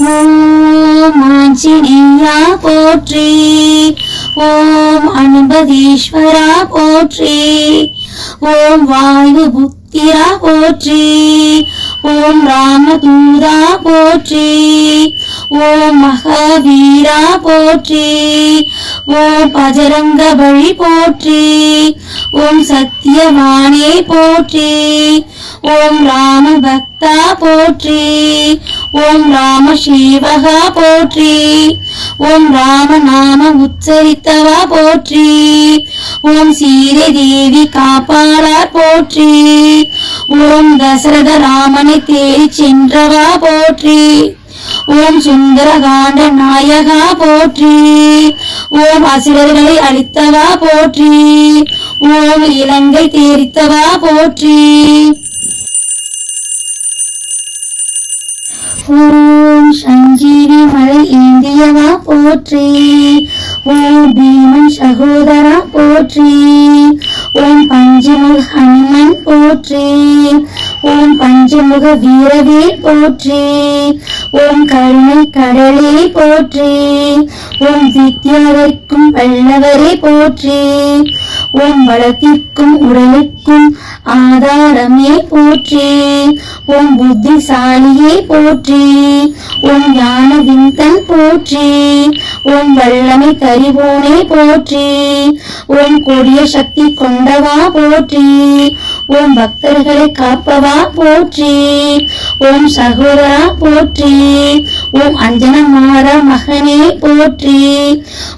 ஓம் ஆஞ்சநேயா போற்றி. ஓம் அனுபதீஸ்வரா போற்றி. ஓம் வாயு புத்திரா போற்றி. ஓம் ராமதூதா போற்றி. ஓம் மகாவீரா போற்றி. ஓம் பஜரங்க பலி போற்றி. ஓம் சத்தியவானே போற்றி. ஓம் ராம பக்தா போற்றி. ஓம் ராம சேவகா போற்றி. ஓம் ராம நாம உச்சரித்தவா போற்றி. ஓம் சீதை தேவி காப்பாளார் போற்றி. ஓம் தசரத ராமனை தேடி சென்றவா போற்றி. ஓம் சுந்தரகாண்ட நாயகா போற்றி. ஓம் அசுரர்களை அழித்தவா போற்றி. ஓம் இலங்கை தேரித்தவா போற்றி. ஓம் சஞ்சீவி மலை ஏந்தியவா போற்றி. ஓம் பீமன் சகோதரா போற்றி. ஓம் பஞ்சமுக ஹனுமன் போற்றி. ஓம் பஞ்சமுக வீரவே போற்றி. ஓம் கருணை கடலே போற்றி. ஓம் வித்யாவிற்கும் வல்லவரே போற்றி. ஓம் வளத்திற்கும் உடலுக்கும் ஆதாரமே போற்றி. ஓம் புத்திசாலியே போற்றி. ஓம் ஞான விந்தன் போற்றி. ஓம் வல்லமை தரிவோனே போற்றி. ஓம் கொடிய சக்தி கொண்டவா போற்றி. ஓம் பக்தர்களை காப்பவா போற்றி? ஓம் சகோதரா போற்றி? ஓம் அஞ்சனமார மகனே போற்றி?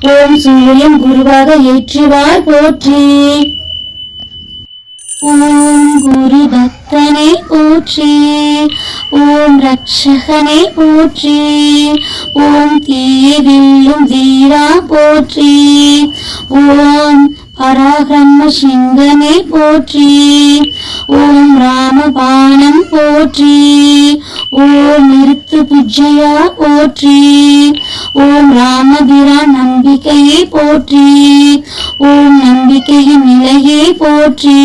ஓம் சூரியன் குருவாக ஏற்றுவார் போற்றி? ஓம் குரு பக்தனை போற்றி. ஓம் ரட்சகனை போற்றி. ஓம் தீவில்லும் வீரா போற்றி. ஓம் பராகிரம சிங்கனே போற்றி. ஓம் ராமபாணம் போற்றி. ஓம் நிறுத்து புஜ்ஜையா போற்றி. ஓம் ராமபிரா நம்பிக்கையை போற்றி. ஓம் நம்பிக்கையின் நிலையை போற்றி.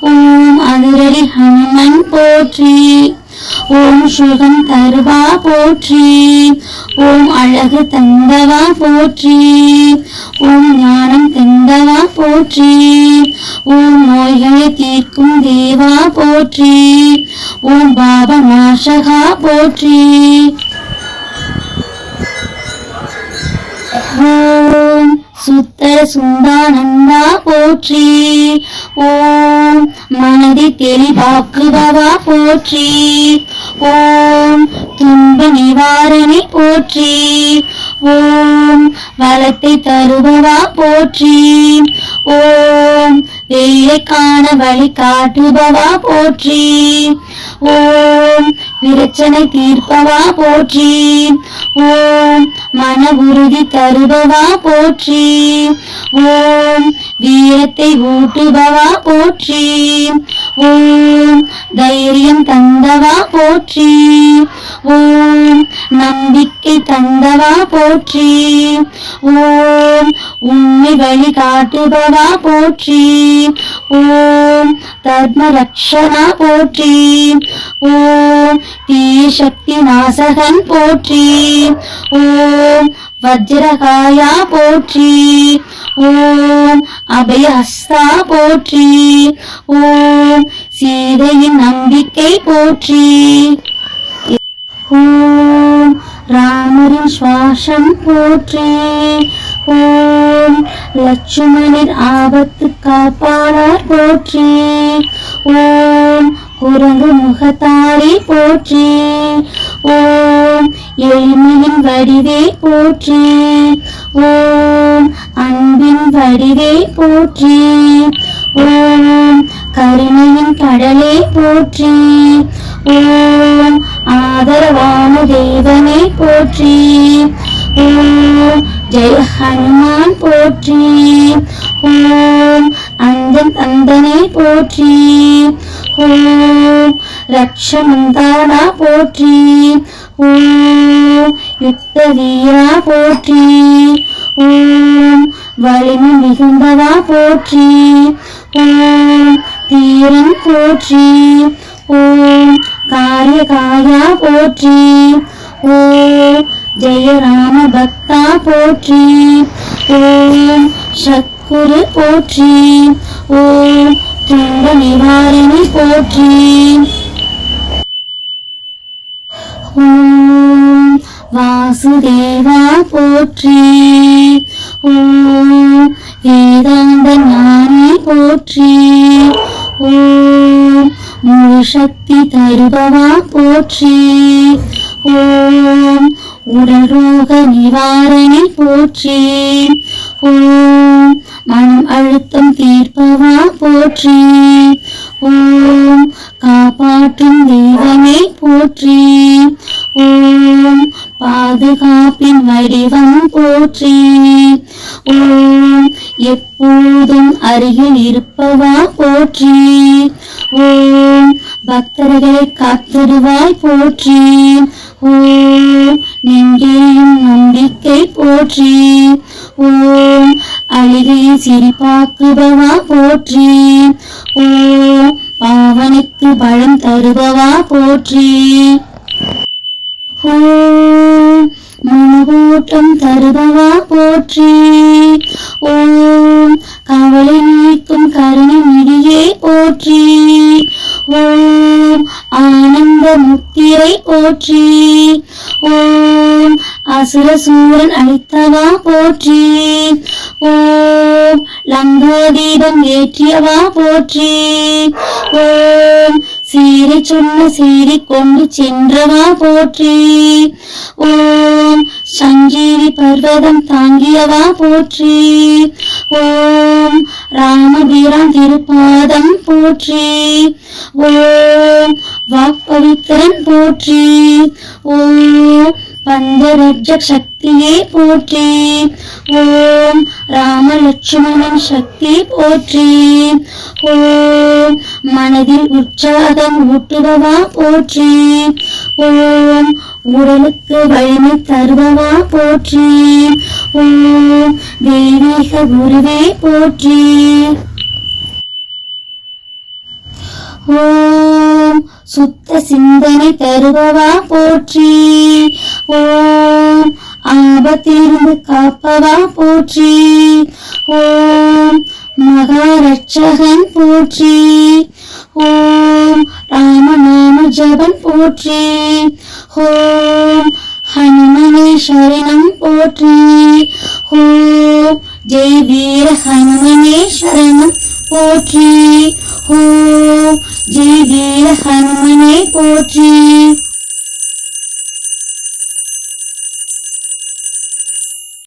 ஓம் அதிரடி ஹனுமன் போற்றி. ஓம் சுகம் தருவா போற்றி. ஓம் அழகு தந்தவா போற்றி. ஓம் ஞானம் தந்தவா போற்றி. ஓம் நோய்களை தீர்க்கும் தேவா போற்றி. ஓம் பாப நாசகா போற்றி. ஓம் சுத்தர சுந்தானந்தா போற்றி. ஓம் மனதை தெளிவாக்குபவா போற்றி. ஓம் துன்ப நிவாரணி போற்றி. ஓம். வளத்தை தருபவா போற்றி. ஓம். வேலை காண வழி காட்டுபவா போற்றி. ஓம். பிரச்சனை தீர்ப்பவா போற்றி. ஓம் மன உறுதி தருபவா போற்றி. ஓம் வீரத்தை ஊட்டுபவா போற்றி. ஓம் தைரியம் தந்தவா போற்றி. ஓம் நம்பிக்கை தந்தவா போற்றி. ஓம் உண்மை வழி காட்டுபவா போற்றி. ஓம் தர்ம ரக்ஷனா போற்றி. ஓம் தீய சக்தி நாசகன் போற்றி. ஓம் வஜ்ரகாயா போற்றி. ஓம் அபயஹஸ்தா போற்றி. ஓம் சீதையின் நம்பிக்கை போற்றி. ஓம் ராமரின் சுவாசம் போற்றி. ஓம் லட்சுமணர் ஆபத்து காப்பாளர் போற்றி. ஓம் குரங்கு முகத்தாரி போற்றி. ஓம் எளிமையின் வடிவே போற்றி. ஓம் அன்பின் வடிவே போற்றி. ஓம் கருணையின் கடலே போற்றி. ஓம் ஆதரவான தெய்வமே போற்றி. ஓம் ஜெய ஹனுமான் போற்றி. ஓம் அந்தன் தந்தனே போற்றி. ஓம் ரக்ஷமந்தானா போற்றி. ஓம் யுத்த வீரா போற்றி. ஓம் வலிமை மிகுந்தவா போற்றி. ஓம் தீரன் போற்றி. ஓம் காரியகாயா போற்றி. ஓம் ஜெய ராம பக்தா போற்றி. ஓம் சத்குரு போற்றி. ஓம் துன்ப நிவாரணி போற்றி. ஓம் வாசுதேவா போற்றி. ஓம் வேதாந்த ஞானி போற்றி. ஓம் முழு தருபவா போற்றி. ஓம் உடல் ரோக நிவாரணி போற்றி. ஓம் மனம் அழுத்தம் தீர்ப்பவா போற்றி. ஓம் காப்பாற்றும் தெய்வமே போற்றி. ஓம் பாதுகாப்பின் வடிவம் போற்றி. ஓம் எப்போதும் அருகில் இருப்பவா போற்றி. ஓம் பக்தர்களை காத்திடுவாய் போற்றி. ஓம் நெஞ்சையும் நம்பிக்கை போற்றி. ஓம் அழுகையை சிரிப்பாக்குபவா போற்றி. ஓம் பாவனைக்கு பழம் தருபவா போற்றி. ஓம் மனகூட்டம் தருபவா போற்றி. ஓம் கவலை நீக்கும் கருணை நிதியே போற்றி. ஓம் ஆனந்த முத்திரை போற்றி. ஓம் அசுரசூரன் அழித்தவா போற்றி. ஓம் லங்காதீபம் ஏற்றியவா போற்றி. ஓம் சீரை சொன்ன சீரை கொண்டு சென்றவா போற்றி. ஓம் சஞ்சீவி பர்வதம் தாங்கியவா போற்றி. ஓம் ராமபீரான் திருப்பாதம் போற்றி. ஓம் வாக்பவித்திரன் போற்றி. ஓம் பந்தரட்ச சக்தியே போற்றி. ஓம் ராமலட்சுமணன் சக்தி போற்றி. ஓம் மனதில் உற்சாகம் ஊட்டுபவா போற்றி. ஓம் உடலுக்கு வலிமை தருபவா போற்றி. ஓம் தெய்வீக குருவே போற்றி. ஓம் சுத்த சிந்தனை தருபவா போற்றி. ஓம் ஆபத்திலிருந்து காப்பவா போற்றி. ஓம் மகாரட்சகன் போற்றி. ஓம் ராமநாம ஜபன் போற்றி. ஓம் ஹனுமனே சரணம் போற்றி. ஓம் ஜெய் வீர ஹனுமனே சரணம் போற்றி. ஓம் ஜெய் வீர ஹனுமனே போற்றி.